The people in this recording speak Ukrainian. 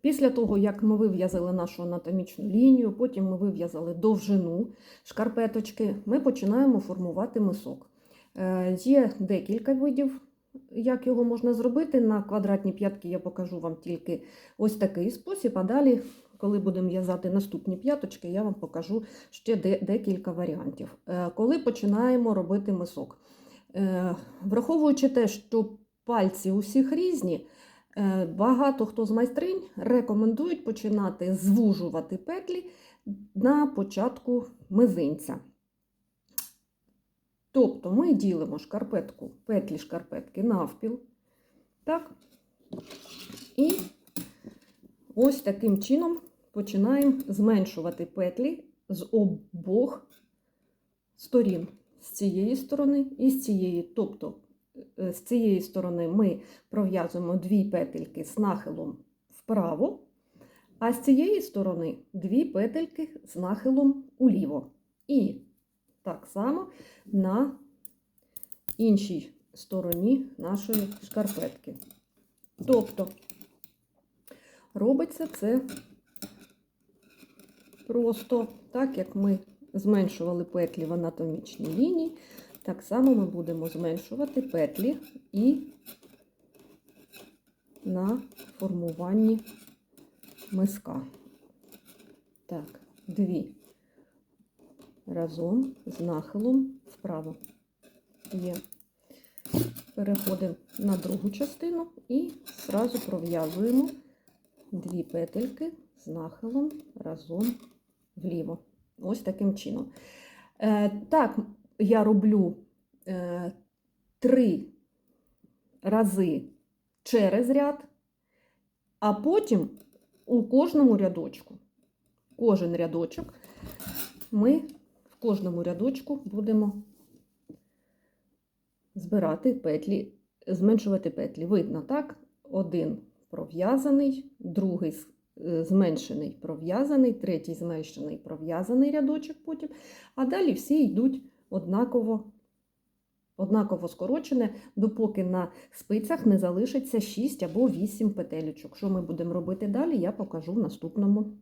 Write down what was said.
Після того, як ми вив'язали нашу анатомічну лінію, потім ми вив'язали довжину шкарпеточки, ми починаємо формувати мисок. Е, Є декілька видів, як його можна зробити. На квадратні п'ятки я покажу вам тільки ось такий спосіб, а далі, коли будемо в'язати наступні п'яточки, я вам покажу ще декілька варіантів. Е, Коли починаємо робити мисок, Е, враховуючи те, що пальці у всіх різні, багато хто з майстринь рекомендують починати звужувати петлі на початку мизинця. Тобто ми ділимо шкарпетку, петлі шкарпетки навпіл. Так? І ось таким чином починаємо зменшувати петлі з обох сторін. З цієї сторони і з цієї. Тобто е, з цієї сторони ми пров'язуємо дві петельки з нахилом вправо, а з цієї сторони дві петельки з нахилом уліво. І так само на іншій стороні нашої шкарпетки. Тобто робиться це просто так, як ми зменшували петлі в анатомічній лінії, так само ми будемо зменшувати петлі і на формуванні миска. Так, дві разом з нахилом вправо. Є. Переходимо на другу частину і зразу пров'язуємо дві петельки з нахилом разом вліво. Ось таким чином. Е, так, я роблю е, три рази через ряд, а потім у кожному рядочку, кожен рядочок, ми в кожному рядочку будемо збирати петлі, зменшувати петлі. Видно, так? Один пров'язаний, другий е, зменшений пров'язаний, третій зменшений пров'язаний рядочок потім, а далі всі йдуть однаково, однаково скорочене, допоки на спицях не залишиться 6 або 8 петелючок. Що ми будемо робити далі, я покажу в наступному